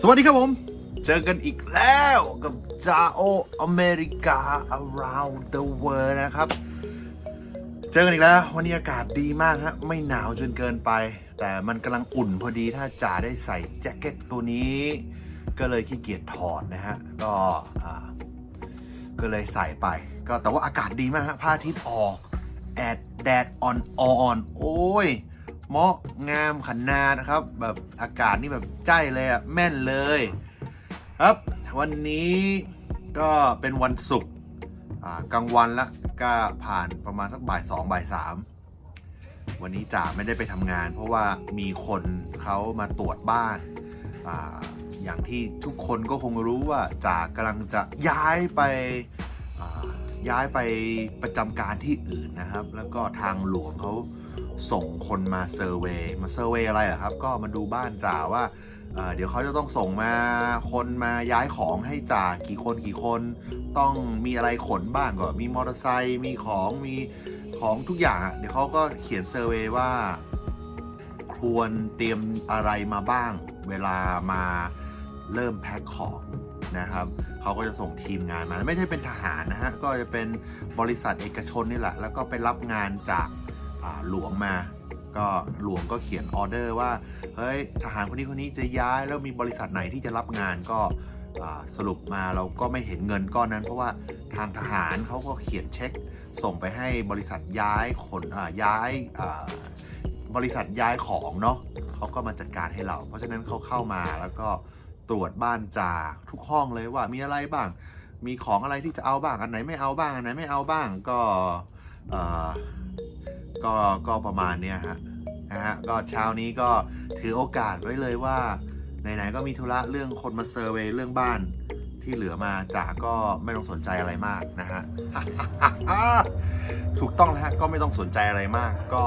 สวัสดีครับผม เจอกันอีกแล้วกับจาโออเมริกา around the world นะครับ เจอกันอีกแล้ว วันนี้อากาศดีมากฮะ ไม่หนาวจนเกินไป แต่มันกำลังอุ่นพอดีถ้าจ่าได้ใส่แจ็คเก็ตตัวนี้ ก็เลยขี้เกียจถอดนะฮะ ก็ก็เลยใส่ไป ก็แต่ว่าอากาศดีมากฮะพระอาทิตย์ออกแอดแดดอ่อนๆโอ้ย เหมาะงามขันนานะครับ แบบอากาศนี่แบบใจเลยอะแม่นเลย ครับ วันนี้ก็เป็นวันศุกร์กลางวันละก็ผ่านประมาณสักบ่ายสองบ่ายสามวันนี้จ่าไม่ได้ไปทำงาน เพราะว่ามีคนเขามาตรวจบ้านออย่างที่ทุกคนก็คงรู้ว่าจ่ากำลังจะย้ายไปย้ายไปประจำการที่อื่นนะครับ แล้วก็ทางหลวงเขา ส่งคนมาเซอร์เวย์มาเซอร์เวย์อะไรเหรอครับ ก็มาดูบ้านจ่าว่าเเดี๋ยวเขาจะต้องส่งมาคนมาย้ายของให้จ่ากี่คนกี่คน ต้องมีอะไรขนบ้างก็มีมอเตอร์ไซค์มีของมีของทุกอย่างเดี๋ยวเขาก็เขียนเซอร์เวย์ว่า ควรเตรียมอะไรมาบ้าง เวลามาเริ่มแพ็คของนะครับเขาก็จะส่งทีมงานมา ไม่ใช่เป็นทหารนะฮะก็จะเป็นบริษัทเอกชนนี่แหละ แล้วก็ไปรับงานจาก หลวงมา ก็หลวงก็เขียนออเดอร์ว่าเฮ้ยทหารคนนี้คนนี้จะย้ายแล้วมีบริษัทไหนที่จะรับงานก็สรุปมาเราก็ไม่เห็นเงินก้อนนั้น เพราะว่าทางทหารเขาก็เขียนเช็ค ส่งไปให้บริษัทย้ายขนย้ายบริษัทย้ายของเนาะเขาก็มาจัดการให้เรา เพราะฉะนั้นเขาเข้ามาแล้วก็ตรวจบ้านจาทุกห้องเลยว่ามีอะไรบ้าง มีของอะไรที่จะเอาบ้างอันไหนไม่เอาบ้างอันไหนไม่เอาบ้างก็ ก็ก็ประมาณเนี้ยฮะนะฮะก็เช้านี้ก็ถือโอกาสไว้เลยว่าไหนๆก็มีธุระเรื่องคนมาเซอร์เวยเรื่องบ้านที่เหลือมาจ่าก็ไม่ต้องสนใจอะไรมากนะฮะ ถูกต้องแล้วฮะก็ไม่ต้องสนใจอะไรมาก ก็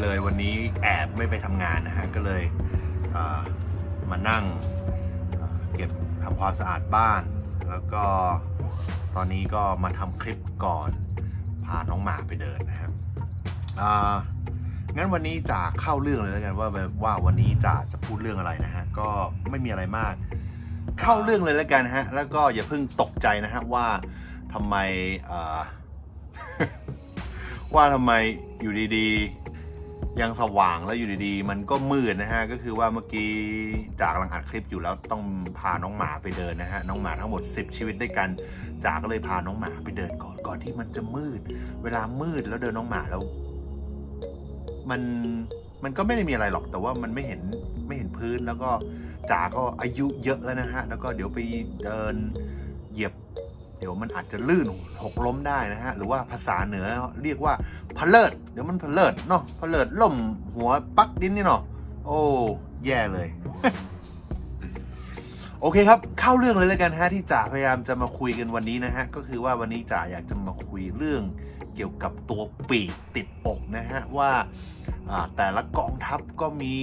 เลยวันนี้แอบไม่ไปทำงานนะฮะก็เลยมานั่งเก็บทำความสะอาดบ้าน แล้วก็ตอนนี้ก็มาทำคลิปก่อนพาน้องหมาไปเดินนะครับ อ่างั้นวันนี้จะเข้าเรื่องเลยแล้วกันว่าแบบว่าวันนี้จะจะพูดเรื่องอะไรนะฮะก็ไม่มีอะไรมาก เข้าเรื่องเลยแล้วกันฮะแล้วก็อย่าเพิ่งตกใจนะฮะว่าทำไมอ่าว่าทำไมอยู่ดีๆ ยังสว่างแล้วอยู่ดีๆ มันก็มืดนะฮะก็คือว่าเมื่อกี้จากลังอัดคลิปอยู่แล้วต้องพาน้องหมาไปเดินนะฮะน้องหมาทั้งหมด 10 ชีวิตด้วยกันจากก็เลยพาน้องหมาไปเดินก่อนก่อนที่มันจะมืด เวลามืดแล้วเดินน้องหมาแล้ว มันมันก็ไม่ได้มีอะไรหรอกแต่ว่ามันไม่เห็นไม่เห็นพื้นแล้วก็จ๋าก็อายุเยอะแล้วนะฮะ แล้วก็เดี๋ยวไปเดินเหยียบ เดี๋ยวมันอาจจะลื่นหกล้มได้นะฮะ หรือว่าภาษาเหนือเรียกว่าพเลิด เดี๋ยวมันพเลิดเนาะพเลิดล่มหัวปักดินนี่เนาะโอ้ แย่เลย โอเคครับ เข้าเรื่องเลยแล้วกันฮะที่จ่าพยายามจะมาคุยกันวันนี้นะฮะ ก็คือว่าวันนี้จ่าอยากจะมาคุยเรื่อง เกี่ยวกับตัวปีกติดอกนะฮะว่าแต่ละกองทัพก็มี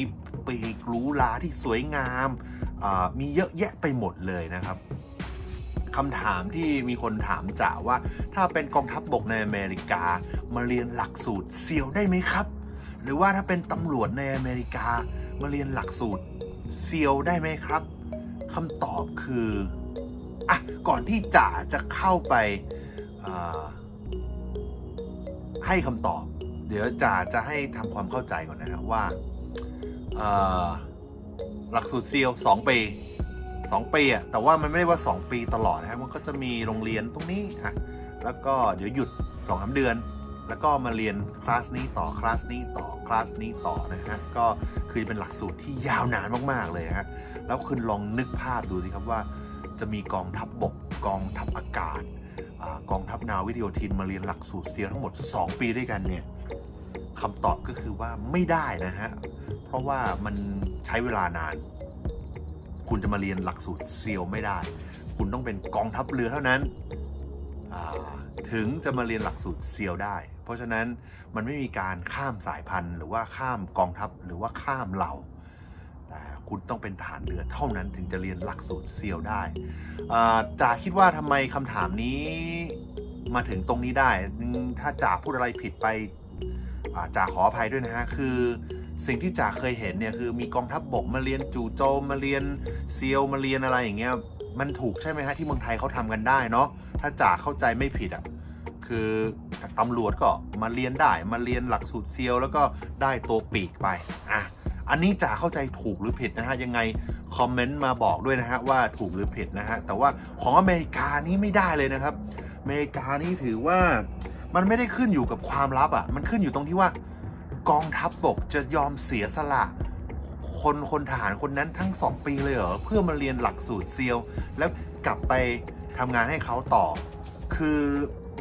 ปีกหรูหราที่สวยงามมีเยอะแยะไปหมดเลยนะครับคำถามที่มีคนถามจ่าว่าถ้าเป็นกองทัพบกในอเมริกามาเรียนหลักสูตรเซียวได้ไหมครับ หรือว่าถ้าเป็นตำรวจในอเมริกามาเรียนหลักสูตรเซียวได้ไหมครับคำตอบคืออะก่อนที่จ่าจะเข้าไปอ่า ให้คำตอบ เดี๋ยวจ่าจะให้ทำความเข้าใจก่อนนะครับว่าหลักสูตรเซียวสองปีสองปีอะแต่ว่ามันไม่ได้ว่าสองปีตลอดนะครับมันก็จะมีโรงเรียนตรงนี้อะแล้วก็เดี๋ยวหยุดสองสามเดือน แล้วก็มาเรียนคลาสนี้ต่อคลาสนี้ต่อคลาสนี้ต่อนะฮะก็คือเป็นหลักสูตรที่ยาวนานมากๆเลยฮะแล้วคุณลองนึกภาพดูสิครับว่า จะมีกองทัพบบกกองทัพอากาศ กองทัพนาวิทโยธินมาเรียนหลักสูตรเซียวทั้งหมด 2 ปีด้วยกันเนี่ยคำตอบก็คือว่าไม่ได้นะฮะ เพราะว่ามันใช้เวลานาน คุณจะมาเรียนหลักสูตรเซียวไม่ได้ คุณต้องเป็นกองทัพเรือเท่านั้น ถึงจะมาเรียนหลักสูตรเซียวได้ เพราะฉะนั้นมันไม่มีการข้ามสายพันธุ์ หรือว่าข้ามกองทัพหรือว่าข้ามเหล่า แต่คุณต้องเป็นทหารเรือเท่านั้นถึงจะเรียนหลักสูตรเซียวได้จ่าคิดว่าทำไมคำถามนี้มาถึงตรงนี้ได้ ถ้าจ่าพูดอะไรผิดไปจ่าขออภัยด้วยนะฮะ คือสิ่งที่จ่าเคยเห็นเนี่ยคือมีกองทัพบบกมาเรียนจู่โจมมาเรียนเซียวมาเรียนอะไรอย่างเงี้ย มันถูกใช่ไหมฮะที่เมืองไทยเขาทำกันได้เนาะ ถ้าจ่าเข้าใจไม่ผิดอะ คือตำรวจก็มาเรียนได้มาเรียนหลักสูตรเซียวแล้วก็ได้ตัวปีกไป อะ อันนี้จ่าเข้าใจถูกหรือผิดนะฮะยังไงคอมเมนต์มาบอกด้วยนะฮะว่าถูกหรือผิดนะฮะแต่ว่าของอเมริกานี่ไม่ได้เลยนะครับ อเมริกานี่ถือว่ามันไม่ได้ขึ้นอยู่กับความลับอะ่ะ มันขึ้นอยู่ตรงที่ว่ากองทัพบบกจะยอมเสียสละคนคนทหารคนนั้นทั้งสองปีเลยเหรอเพื่อมาเรียนหลักสูตรเซียว แล้วกลับไปทำงานให้เขาต่อ คือ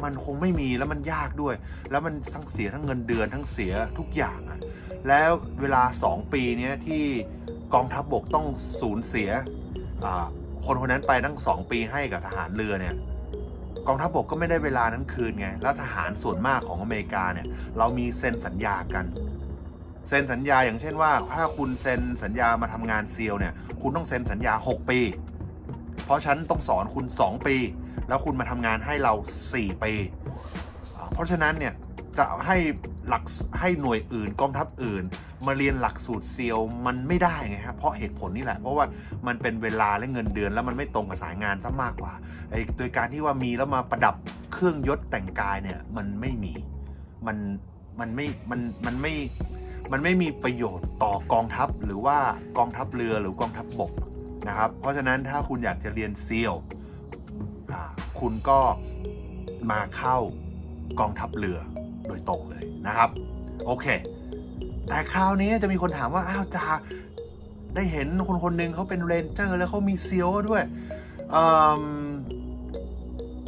มันคงไม่มีแล้วมันยากด้วย แล้วมันทั้งเสียทั้งเงินเดือนทั้งเสียทุกอย่างอะ แล้วเวลาสองปีนี้ที่กองทัพบบกต้องสูญเสียคนคนนั้นไปทั้งสองปีให้กับทหารเรือเนี่ยกองทัพบกก็ไม่ได้เวลานั้นคืนไง แล้วทหารส่วนมากของอเมริกาเนี่ย เรามีเซ็นสัญญากัน เซ็นสัญญาอย่างเช่นว่า ถ้าคุณเซ็นสัญญามาทำงานเซียวเนี่ย คุณต้องเซ็นสัญญา 6 ปี เพราะฉันต้องสอนคุณ 2 ปี แล้วคุณมาทำงานให้เรา 4 ปี เพราะฉะนั้นเนี่ย จะให้หลักให้หน่วยอื่นกองทัพอื่น มาเรียนหลักสูตรเซียวมันไม่ได้ไงฮะเพราะเหตุผลนี่แหละ เพราะว่ามันเป็นเวลาและเงินเดือน แล้วมันไม่ตรงกับสายงานซะมากกว่าไอ้โดยการที่ว่ามีแล้วมาประดับเครื่องยศแต่งกายเนี่ยมันไม่มีมันมันไม่มันมันไม่มันไม่มีประโยชน์ต่อกองทัพหรือว่ากองทัพเรือหรือกองทัพบบกนะครับ เพราะฉะนั้นถ้าคุณอยากจะเรียนเซียวคุณก็มาเข้ากองทัพเรือ โดยตรงเลยนะครับ โอเค แต่คราวนี้จะมีคนถามว่า อ้าวจาได้เห็นคนคนหนึ่งเขาเป็นเรนเจอร์แล้วเขามีเซียวด้วย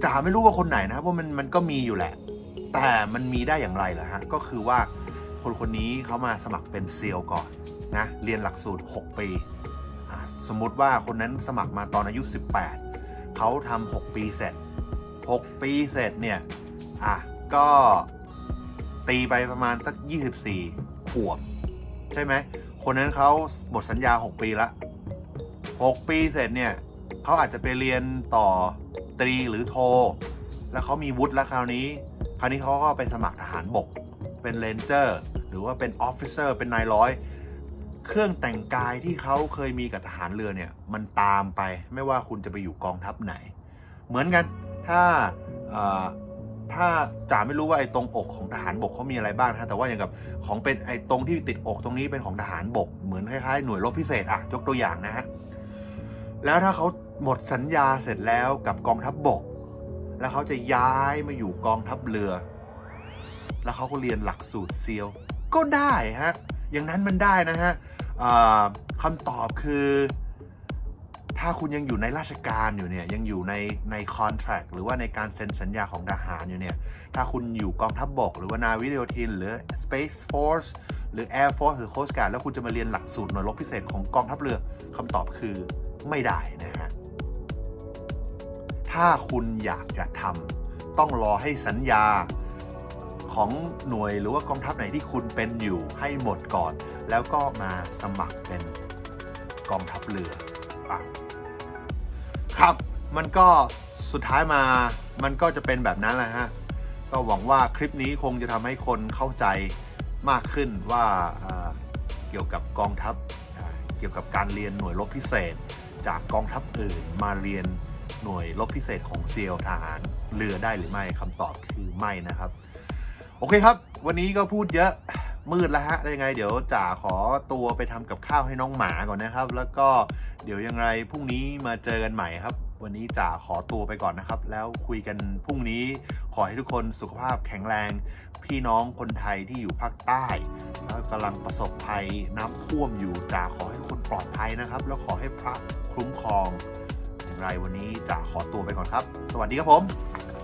จ่าไม่รู้ว่าคนไหนนะครับว่ามันมันก็มีอยู่แหละ แต่มันมีได้อย่างไรเหรอฮะ ก็คือว่าคนคนนี้เขามาสมัครเป็นเซียวก่อนนะ เรียนหลักสูตร 6 ปี สมมติว่าคนนั้นสมัครมาตอนอายุ 18 เขาทำ6ปีเสร็จ 6 ปีเสร็จเนี่ย อะ ก็ ตีไปประมาณสัก 24 ขวบ ใช่ไหม คนนั้นเขาหมดสัญญา 6 ปีละ 6 ปีเสร็จเนี่ยเขาอาจจะไปเรียนต่อตรีหรือโท แล้วเขามีวุฒิแล้วคราวนี้ คราวนี้เขาก็ไปสมัครทหารบก เป็นเรนเจอร์ หรือว่าเป็นออฟฟิเซอร์ เป็นนายร้อย เครื่องแต่งกายที่เขาเคยมีกับทหารเรือเนี่ย มันตามไป ไม่ว่าคุณจะไปอยู่กองทัพไหน เหมือนกัน ถ้า ถ้าจ๋าไม่รู้ว่าไอ้ตรงอกของทหารบกเขามีอะไรบ้างนะแต่ว่าอย่างกับของเป็นไอ้ตรงที่ติดอกตรงนี้เป็นของทหารบกเหมือนคล้ายๆหน่วยรบพิเศษอะยกตัวอย่างนะฮะแล้วถ้าเขาหมดสัญญาเสร็จแล้วกับกองทัพบบก แล้วเขาจะย้ายมาอยู่กองทัพเรือ แล้วเขาก็เรียนหลักสูตรเซียว ก็ได้ฮะอย่างนั้นมันได้นะฮะคำตอบคือ ถ้าคุณยังอยู่ในราชการอยู่เนี่ยยังอยู่ในในคอนแท c t หรือว่าในการเซ็นสัญญาของทหารอยู่เนี่ยถ้าคุณอยู่กองทัพบบก หรือว่านาวิกโยธิน หรือ Space Force หรือ Air Force หรือ Coast Guard แล้วคุณจะมาเรียนหลักสูตรหน่วยรบพิเศษของกองทัพเรือคำตอบคือไม่ได้นะฮะถ้าคุณอยากจะทำต้องรอให้สัญญาของหน่วยหรือว่ากองทัพไหนที่คุณเป็นอยู่ให้หมดก่อน แล้วก็มาสมัครเป็นกองทัพเรือ อะครับมันก็สุดท้ายมามันก็จะเป็นแบบนั้นแหละฮะ ก็หวังว่าคลิปนี้คงจะทำให้คนเข้าใจมากขึ้นว่าเกี่ยวกับกองทัพเกี่ยวกับการเรียนหน่วยรบพิเศษ จากกองทัพอื่นมาเรียนหน่วยรบพิเศษของเซียวทหารเรือได้หรือไม่คำตอบคือไม่นะครับ โอเคครับ วันนี้ก็พูดเยอะ มืดแล้วฮะยังไง เดี๋ยวจ่าขอตัวไปทำกับข้าวให้น้องหมาก่อนนะครับ แล้วก็เดี๋ยวยังไงพรุ่งนี้มาเจอกันใหม่ครับ วันนี้จ่าขอตัวไปก่อนนะครับ แล้วคุยกันพรุ่งนี้ขอให้ทุกคนสุขภาพแข็งแรง พี่น้องคนไทยที่อยู่ภาคใต้แล้วกำลังประสบภัยน้ำท่วมอยู่จ่าขอให้ทุกคนปลอดภัยนะครับ แล้วขอให้พระคุ้มครองอย่างไรวันนี้จ่าขอตัวไปก่อนครับ สวัสดีครับผม